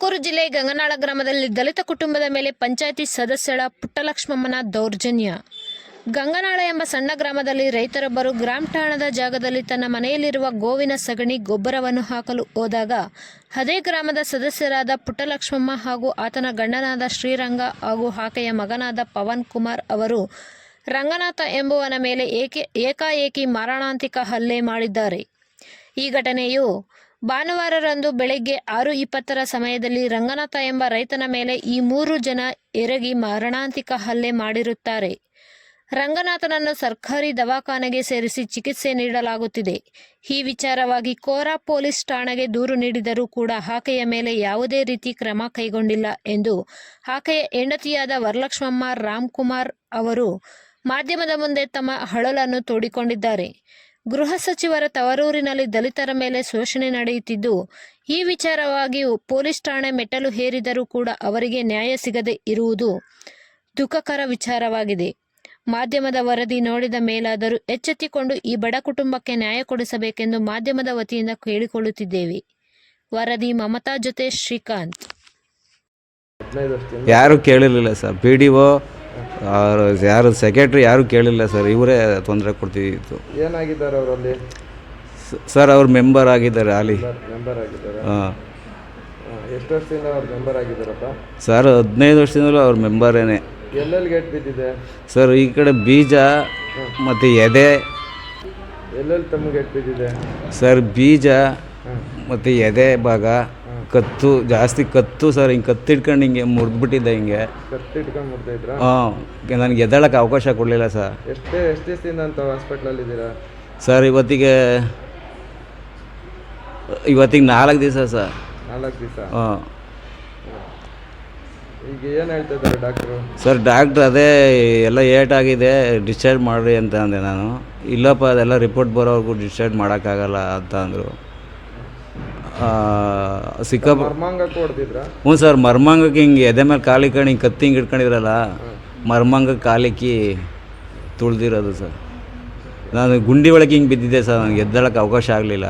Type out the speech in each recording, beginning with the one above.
ತುಮಕೂರು ಜಿಲ್ಲೆ ಗಂಗನಾಳ ಗ್ರಾಮದಲ್ಲಿ ದಲಿತ ಕುಟುಂಬದ ಮೇಲೆ ಪಂಚಾಯಿತಿ ಸದಸ್ಯಳ ಪುಟ್ಟಲಕ್ಷ್ಮಮ್ಮನ ದೌರ್ಜನ್ಯ. ಗಂಗನಾಳ ಎಂಬ ಸಣ್ಣ ಗ್ರಾಮದಲ್ಲಿ ರೈತರೊಬ್ಬರು ಗ್ರಾಮ ಠಾಣದ ಜಾಗದಲ್ಲಿ ತನ್ನ ಮನೆಯಲ್ಲಿರುವ ಗೋವಿನ ಸಗಣಿ ಗೊಬ್ಬರವನ್ನು ಹಾಕಲು ಹೋದಾಗ ಅದೇ ಗ್ರಾಮದ ಸದಸ್ಯರಾದ ಪುಟ್ಟಲಕ್ಷ್ಮಮ್ಮ ಹಾಗೂ ಆತನ ಗಂಡನಾದ ಶ್ರೀರಂಗ ಹಾಗೂ ಆಕೆಯ ಮಗನಾದ ಪವನ್ ಕುಮಾರ್ ಅವರು ರಂಗನಾಥ ಎಂಬುವನ ಮೇಲೆ ಏಕೆ ಏಕಾಏಕಿ ಮಾರಣಾಂತಿಕ ಹಲ್ಲೆ ಮಾಡಿದ್ದಾರೆ. ಈ ಘಟನೆಯು ಭಾನುವಾರರಂದು ಬೆಳಗ್ಗೆ ಆರು ಇಪ್ಪತ್ತರ ಸಮಯದಲ್ಲಿ ರಂಗನಾಥ ಎಂಬ ರೈತನ ಮೇಲೆ ಈ ಮೂರು ಜನ ಎರಗಿ ಮಾರಣಾಂತಿಕ ಹಲ್ಲೆ ಮಾಡಿರುತ್ತಾರೆ. ರಂಗನಾಥನನ್ನು ಸರ್ಕಾರಿ ದವಾಖಾನೆಗೆ ಸೇರಿಸಿ ಚಿಕಿತ್ಸೆ ನೀಡಲಾಗುತ್ತಿದೆ. ಈ ವಿಚಾರವಾಗಿ ಕೋರಾ ಪೊಲೀಸ್ ಠಾಣೆಗೆ ದೂರು ನೀಡಿದರೂ ಕೂಡ ಆಕೆಯ ಮೇಲೆ ಯಾವುದೇ ರೀತಿ ಕ್ರಮ ಕೈಗೊಂಡಿಲ್ಲ ಎಂದು ಆಕೆಯ ಹೆಂಡತಿಯಾದ ವರಲಕ್ಷ್ಮಮ್ಮ ರಾಮ್ಕುಮಾರ್ ಅವರು ಮಾಧ್ಯಮದ ಮುಂದೆ ತಮ್ಮ ಹಳಲನ್ನು ತೋಡಿಕೊಂಡಿದ್ದಾರೆ. ಗೃಹ ಸಚಿವರ ತವರೂರಿನಲ್ಲಿ ದಲಿತರ ಮೇಲೆ ಶೋಷಣೆ ನಡೆಯುತ್ತಿದ್ದು, ಈ ವಿಚಾರವಾಗಿ ಪೊಲೀಸ್ ಠಾಣೆ ಮೆಟ್ಟಲು ಹೇರಿದರೂ ಕೂಡ ಅವರಿಗೆ ನ್ಯಾಯ ಸಿಗದೆ ಇರುವುದು ದುಃಖಕರ ವಿಚಾರವಾಗಿದೆ. ಮಾಧ್ಯಮದ ವರದಿ ನೋಡಿದ ಮೇಲಾದರೂ ಎಚ್ಚೆತ್ತಿಕೊಂಡು ಈ ಬಡ ಕುಟುಂಬಕ್ಕೆ ನ್ಯಾಯ ಕೊಡಿಸಬೇಕೆಂದು ಮಾಧ್ಯಮದ ವತಿಯಿಂದ ಕೇಳಿಕೊಳ್ಳುತ್ತಿದ್ದೇವೆ. ವರದಿ ಮಮತಾ ಜೊತೆ ಶ್ರೀಕಾಂತ್. ಯಾರು ಕೇಳಿರಲಿಲ್ಲ ಸರ್. ಪಿ ಡಿ ಒ ಯಾರು ಸೆಕ್ರೆಟ್ರಿ ಯಾರೂ ಕೇಳಿಲ್ಲ ಸರ್ ಇವರೇ ತೊಂದರೆ ಕೊಡ್ತಿದ್ದಿತ್ತು ಏನಾಗಿದ್ದಾರೆ ಅವರಲ್ಲಿ? ಸರ್ ಅವ್ರು ಮೆಂಬರ್ ಆಗಿದ್ದಾರೆ ಅಲ್ಲಿ. ಮೆಂಬರ್ ಆಗಿದ್ದಾರೆ. ಹಾಂ. ಎಷ್ಟು ವರ್ಷದಿಂದ ಅವ್ರು ಮೆಂಬರ್ ಆಗಿದ್ದಾರಪ್ಪ? ಸರ್ ಹದಿನೈದು ವರ್ಷದಿಂದಲೂ ಅವ್ರ ಮೆಂಬರೇನೆ. ಎಲ್ಲೆಲ್ಲಿ ಗೇಟ್ ಬಿದ್ದಿದೆ? ಸರ್ ಈ ಕಡೆ ಬೀಜ ಮತ್ತು ಎದೆ. ಎಲ್ಲೆಲ್ಲಿ ತಮ್ಮ ಗೇಟ್ ಬಿದ್ದಿದೆ? ಸರ್ ಬೀಜ ಮತ್ತು ಎದೆ ಭಾಗ. ಕತ್ತು ಜಾಸ್ತಿ ಕತ್ತು ಸರ್ ಹಿಂಗೆ ಕತ್ತು ಹಿಡ್ಕೊಂಡು ಹಿಂಗೆ ಮುರಿದ್ಬಿಟ್ಟಿದ್ದೆ ಹಿಂಗೆ. ಕತ್ತಿಟ್ಕೊಂಡು ಇದ್ರಾ ಹಾಂ ನನಗೆ ಎದ್ದೇಳಕ್ಕೆ ಅವಕಾಶ ಕೊಡಲಿಲ್ಲ ಸರ್. ಎಷ್ಟೇ ಎಷ್ಟು ದಿವಸದಿಂದ ಅಂತ ಹಾಸ್ಪಿಟ್ಲಲ್ಲಿ ಇದ್ದೀರಾ? ಸರ್ ಇವತ್ತಿಗೆ ಇವತ್ತಿಗೆ ನಾಲ್ಕು ದಿವಸ ಸರ್. ನಾಲ್ಕು ದಿವಸ? ಹಾಂ. ಈಗ ಏನು ಹೇಳ್ತಾ ಇದ್ದಾರೆ ಡಾಕ್ಟ್ರು ಸರ್ ಡಾಕ್ಟ್ರ್ ಅದೇ ಎಲ್ಲ ಏಟಾಗಿದೆ ಆಗಿದೆ ಡಿಸ್ಚಾರ್ಜ್ ಮಾಡಿರಿ ಅಂತ ಅಂದೆ ನಾನು. ಇಲ್ಲಪ್ಪ ಅದೆಲ್ಲ ರಿಪೋರ್ಟ್ ಬರೋವರೆಗೂ ಡಿಸ್ಚಾರ್ಜ್ ಮಾಡೋಕ್ಕಾಗಲ್ಲ ಅಂತ ಅಂದರು. ಮರ್ಮಾಂಗಕ್ಕೂ ಹೊಡೆದಿದ್ರಾ? ಹ್ಞೂ ಸರ್ ಮರ್ಮಾಂಗಕ್ಕೆ ಹಿಂಗೆ ಎದೆ ಮೇಲೆ ಕಾಲಿಕೊಂಡು ಹಿಂಗೆ ಕತ್ತಿ ಹಿಂಗೆ ಇಟ್ಕೊಂಡಿದ್ರಲ್ಲ ಮರ್ಮಾಂಗಕ್ಕೆ ಕಾಲಿಕ್ಕಿ ತುಳ್ದಿರೋದು ಸರ್. ನಾನು ಗುಂಡಿ ಒಳಗೆ ಹಿಂಗೆ ಬಿದ್ದಿದ್ದೆ ಸರ್ ನನಗೆ ಎದ್ದೇಳಕ್ಕೆ ಅವಕಾಶ ಆಗಲಿಲ್ಲ.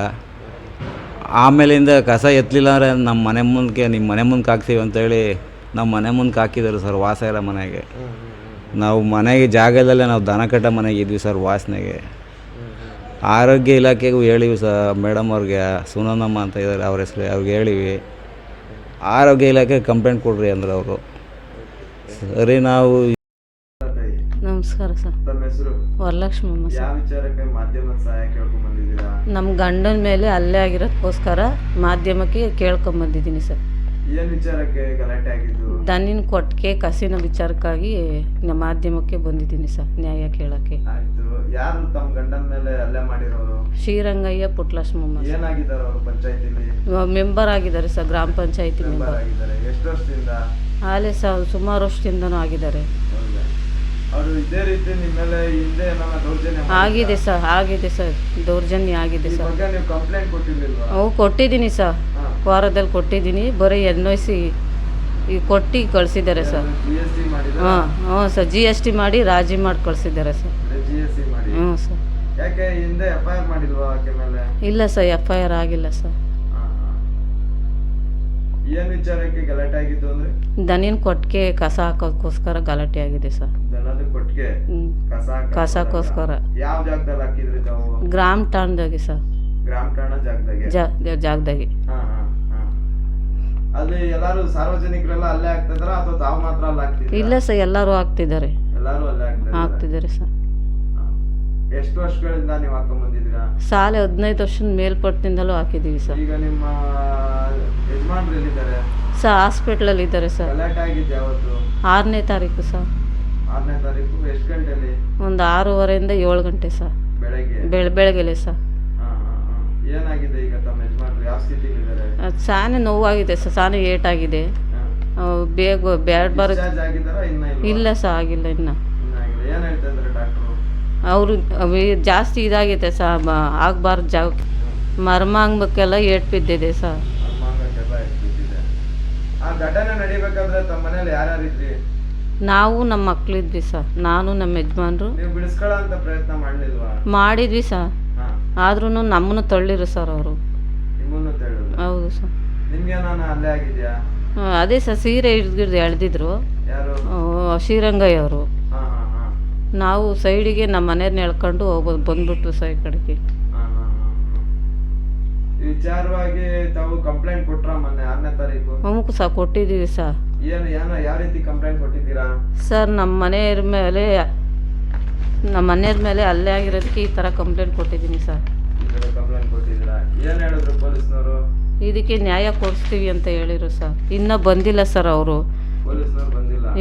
ಆಮೇಲಿಂದ ಕಸ ಎತ್ತಲಿಲ್ಲ ಅಂದರೆ ನಮ್ಮ ಮನೆ ಮುಂದಕ್ಕೆ ನಿಮ್ಮ ಮನೆ ಮುಂದೆ ಹಾಕ್ತೀವಿ ಅಂತೇಳಿ ನಮ್ಮ ಮನೆ ಮುಂದೆ ಹಾಕಿದ್ರು ಸರ್ ವಾಸ ಇರೋ ಮನೆಗೆ. ನಾವು ಮನೆಗೆ ಜಾಗದಲ್ಲೇ ನಾವು ದನ ಕಟ್ಟ ಮನೆಗೆ ಇದ್ವಿ ಸರ್ ವಾಸನೆಗೆ. ಆರೋಗ್ಯ ಇಲಾಖೆಗೂ ಹೇಳಿವಿ ಸರ್ ಮೇಡಮ್ ಅವ್ರಿಗೆ ಸುನಂದಮ್ಮ ಅಂತ ಇದ್ದಾರೆ ಅವ್ರ ಹೆಸರು ಅವ್ರಿಗೆ ಹೇಳಿವಿ. ಆರೋಗ್ಯ ಇಲಾಖೆ ಕಂಪ್ಲೇಂಟ್ ಕೊಡ್ರಿ ಅಂದ್ರೆ ಅವರು. ಸರಿ ನಾವು ನಮಸ್ಕಾರ ಸರ್. ತಮ್ಮ ಹೆಸರು? ವರಲಕ್ಷ್ಮಮ್ಮ ಸರ್. ಯಾವ ವಿಚಾರಕ್ಕೆ ಮಾಧ್ಯಮದ ಸಹಾಯ ಕೇಳ್ಕೊಂಡ್ ಬಂದಿದ್ದೀರಾ? ನಮ್ಮ ಗಂಡನ ಮೇಲೆ ಅಲ್ಲೇ ಆಗಿರೋದಕ್ಕೋಸ್ಕರ ಮಾಧ್ಯಮಕ್ಕೆ ಕೇಳ್ಕೊಂಬಂದಿದ್ದೀನಿ ಸರ್. ಏನು ವಿಚಾರಕ್ಕೆ ಗಲಾಟೆ ಆಗಿದ್ದು? ದನಿನ ಕೊಟ್ಟಿಗೆ ಕಸಿನ ವಿಚಾರಕ್ಕಾಗಿ ನಮ್ಮ ಮಾಧ್ಯಮಕ್ಕೆ ಬಂದಿದ್ದೀನಿ ಸರ್ ನ್ಯಾಯ ಕೇಳಕ್ಕೆ. ಆಯ್ತು. ಯಾರು ತಮ್ಮ ಗಂಡನ ಮೇಲೆ ಹಲ್ಲೆ ಮಾಡಿರೋರು? ಶ್ರೀರಂಗಯ್ಯ ಪುಟ್ಲಕ್ಷ್ಮಮ್ಮ ಏನಾಗಿದ್ದಾರೆ ಅವರು ಪಂಚಾಯತಿಲಿ? ಮೆಂಬರ್ ಆಗಿದ್ದಾರೆ ಸರ್ ಗ್ರಾಮ ಪಂಚಾಯತಿ ಮೆಂಬರ್ ಮೆಂಬರ್. ಆಗಿದ್ದಾರೆ. ಎಷ್ಟು ವರ್ಷದಿಂದ? ಹಾಲೆ ಸರ್ ಸುಮಾರು ವರ್ಷದಿಂದನೂ ಆಗಿದ್ದಾರೆ. ಹೌದಾ? ಅವರು ಇದೇ ರೀತಿ ನಿಮ್ಮ ಮೇಲೆ ಹಿಂದೆ ಏನಾರ ದೌರ್ಜನ್ಯ ಮಾಡಿದ್ರಾ? ಆಗಿದೆ ಸರ್ ಆಗಿದೆ ಸರ್ ದೌರ್ಜನ್ಯ ಆಗಿದೆ ಈ ಸರ್. ಬಗ್ಗೆ ನೀವು ಕಂಪ್ಲೇಂಟ್ ಕೊಟ್ಟಿರ್ಲಿಲ್ವಾ? ಅವು ಕೊಟ್ಟಿದ್ದೀನಿ ಸರ್. ವಾರದಲ್ಲಿ ಕೊಟ್ಟಿದ್ದೀನಿ. ಬರೀ ಎನ್ ಒ ಸಿ ಈಗ ಕೊಟ್ಟು ಕಳಿಸಿದ್ದಾರೆ ಸರ್. ಹಾಂ ಹ್ಞೂ ಸರ್. ಜಿ ಎಸ್ ಟಿ ಮಾಡಿ ರಾಜಿ ಮಾಡಿ ಕಳಿಸಿದ್ದಾರೆ ಸರ್. ಹ್ಞೂ ಸರ್. ಇಲ್ಲ ಸರ್ ಎಫ್ ಐ ಆರ್ ಆಗಿಲ್ಲ ಸರ್. ಹಾ, ಹಾ. ವಿಚಾರಕ್ಕೆ ಗಲಾಟೆ ಆಗಿದ್ದು ಅಂದ್ರೆ? ದನಿನ ಕೊಟ್ಟಿಗೆ ಕಸ ಹಾಕೋದಕ್ಕೋಸ್ಕರ ಗಲಾಟೆ ಆಗಿದೆ ಸರ್. ದನದ ಕೊಟ್ಟಿಗೆ ಹ್ಞೂ ಕಸ ಹಾಕಕ್ ಕಸಕ್ಕೋಸ್ಕರ ಯಾವ ಜಾಗದಲ್ಲಿ ಹಾಕಿದ್ರಿ ತಾವು? ಗ್ರಾಮ ಠಾಣದಾಗೆ ಸರ್. ಗ್ರಾಮ ಠಾಣ ಜಾಗದಾಗೆ. ಹಾ. ಅಲ್ಲಿ ಎಲ್ಲಾರು ಸಾರ್ವಜನಿಕರೆಲ್ಲ ಅಲ್ಲೇ ಆಗ್ತಿದಾರ ಅಥವಾ ತಾವು ಮಾತ್ರ ಅಲ್ಲಿ ಆಗ್ತಿದ್ರ ಇಲ್ಲ ಸರ್ ಎಲ್ಲರೂ ಆಗ್ತಿದ್ದಾರೆ. ಎಲ್ಲಾರು ಅಲ್ಲೇ ಆಗ್ತಿದ್ದಾರೆ? ಸರ್. ಎಷ್ಟು ವರ್ಷಗಳಿಂದ ನೀವು ಹಾಕೊಂಡ್ ಬಂದಿದ್ದೀರಾ ಸಾಲೆ ಹದಿನೈದು ವರ್ಷದ ಮೇಲ್ಪಟ್ಟಿನಿಂದಲೂ ಹಾಕಿದ್ದೀವಿ ಸರ್. ಈಗ ನಿಮ್ಮ ಯಜಮಾನ್ರು ಎಲ್ಲಿದ್ದಾರೆ ಸರ್ ಹಾಸ್ಪಿಟ್ಲಲ್ಲಿ ಇದ್ದಾರೆ ಸರ್. ಗಲಾಟೆ ಆಗಿದ್ದು ಯಾವತ್ತು ಆರನೇ ತಾರೀಕು ಸರ್. ಆರನೇ ತಾರೀಕು ಎಷ್ಟು ಗಂಟೆಯಲ್ಲಿ ಒಂದು ಆರೂವರೆಯಿಂದ ಏಳು ಗಂಟೆ ಸರ್. ಬೆಳಗ್ಗೆ? ಬೆಳ ಬೆಳಗ್ಗೆಲೆ ಸರ್. ಏನಾಗಿದೆ ಈಗ ತಮ್ಮ ಯಜಮಾನ್ರು? ಯಾವ ಸ್ಥಿತಿಲಿದ್ದಾರೆ ಅದು ಸಾನೆ ನೋವಾಗಿದೆ ಸರ್ ಸಾನೆ ಏಟಾಗಿದೆ. ಆಗಿದೆ ಬೇಗ ಬ್ಯಾಡ್ ಬರ Discharge ಆಗಿದ್ದಾರಾ ಇನ್ನ ಇಲ್ವಾ? ಇಲ್ಲ ಸರ್ ಆಗಿಲ್ಲ ಇನ್ನು. ಇನ್ನ ಆಗಿಲ್ಲ. ಏನ್ ಹೇಳ್ತಾ ಇದ್ದಾರೆ ಡಾಕ್ಟ್ರು? ಅವರು ಜಾಸ್ತಿ ಇದಾಗಿದೆ ಸರ್ ಆಗಬಾರ್ದು ಮರ್ಮ ಮರ್ಮಾಂಗಕ್ಕೆಲ್ಲ ಏಟ್ ಬಿದ್ದಿದೆ ಸರ್. ಮರ್ಮಾಂಗಕ್ಕೆಲ್ಲ ಎಷ್ಟಿದೆ ಆ ಘಟನೆ ನಡಿಬೇಕಾದ್ರೆ ತಮ್ಮ ಮನೇಲಿ ಯಾರ್ಯಾರು ಇದ್ರಿ? ನಾವು ನಮ್ಮ ಮಕ್ಕಳಿದ್ವಿ ಸರ್ ನಾನು ನಮ್ಮ ಯಜಮಾನ್ರು. ನೀವು ಬಿಡಿಸ್ಕೊಳ್ಳೋ ಅಂತ ಪ್ರಯತ್ನ ಮಾಡ್ಲಿಲ್ವಾ? ಮಾಡಿದ್ವಿ ಸರ್. ಆದ್ರೂ ನಮ್ಮನ್ನು ತಳ್ಳಿರು ಸರ್ ಅವರು. ಹೌದು ಸರ್. ಅದೇ ಸರ್ ಸೀರೆ ಹಿಡ್ದು ಎಳ್ದಿದ್ರು. ಯಾರು? ಆ, ಶ್ರೀರಂಗಯ್ಯ ಅವರು. ಹಾ ಹಾ ಹಾ. ನಾವು ಸೈಡಿಗೆ ನಮ್ಮ ಮನೆಯವ್ರನ್ನ ಎಳ್ಕೊಂಡು ಹೋಗ್ಬೋದು ಬಂದ್ಬಿಟ್ಟು ಸೈ ಕಡೆಗೆ. ಹಾ, ಹಾ, ಹಾ, ಹಾ. ಈ ವಿಚಾರವಾಗಿ ತಾವು ಕಂಪ್ಲೇಂಟ್ ಕೊಟ್ರ ಮೊನ್ನೆ ಆರನೇ ತಾರೀಕು? ಅಮುಕು ಸಹ ಕೊಟ್ಟಿದ್ದೀವಿ ಸರ್. ಏನು ಏನೋ ಯಾವ ರೀತಿ ಕಂಪ್ಲೇಂಟ್ ಕೊಟ್ಟಿದ್ದೀರಾ? ಸರ್ ನಮ್ಮ ಮನೆಯವ್ರ ಮೇಲೆ ನಮ್ಮ ಮನೆಯವ್ರ ಮೇಲೆ ಅಲ್ಲೇ ಆಗಿರೋದಕ್ಕೆ ಈ ಥರ ಕಂಪ್ಲೇಂಟ್ ಕೊಟ್ಟಿದ್ದೀನಿ ಸರ್. ಇದಕ್ಕೆ ನ್ಯಾಯ ಕೊಡಿಸ್ತೀವಿ ಅಂತ ಹೇಳಿರು ಸರ್. ಇನ್ನೂ ಬಂದಿಲ್ಲ ಸರ್ ಅವರು.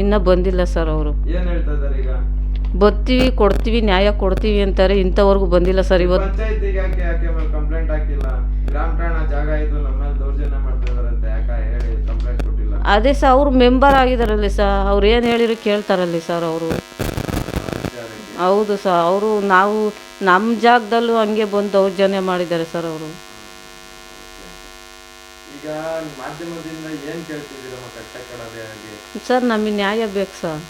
ಇನ್ನ ಬಂದಿಲ್ಲ ಸರ್ ಅವರು. ಬರ್ತೀವಿ ಕೊಡ್ತೀವಿ ನ್ಯಾಯ ಕೊಡ್ತೀವಿ ಅಂತಾರೆ ಇಂಥವರೆಗೂ ಬಂದಿಲ್ಲ ಸರ್ ಇವತ್ತು. ಅದೇ ಸರ್ ಅವರು ಮೆಂಬರ್ ಆಗಿದಾರಲ್ಲಿ ಸರ್ ಅವ್ರು ಏನು ಹೇಳಿದ್ರು ಕೇಳ್ತಾರಲ್ಲಿ ಸರ್ ಅವರು. ಹೌದು ಸರ್ ಅವರು ನಾವು ನಮ್ಮ ಜಾಗದಲ್ಲೂ ಹಂಗೆ ಬಂದು ದೌರ್ಜನ್ಯ ಮಾಡಿದ್ದಾರೆ ಸರ್ ಅವರು. ಸರ್ ನಮಗೆ ನ್ಯಾಯ ಬೇಕು ಸರ್.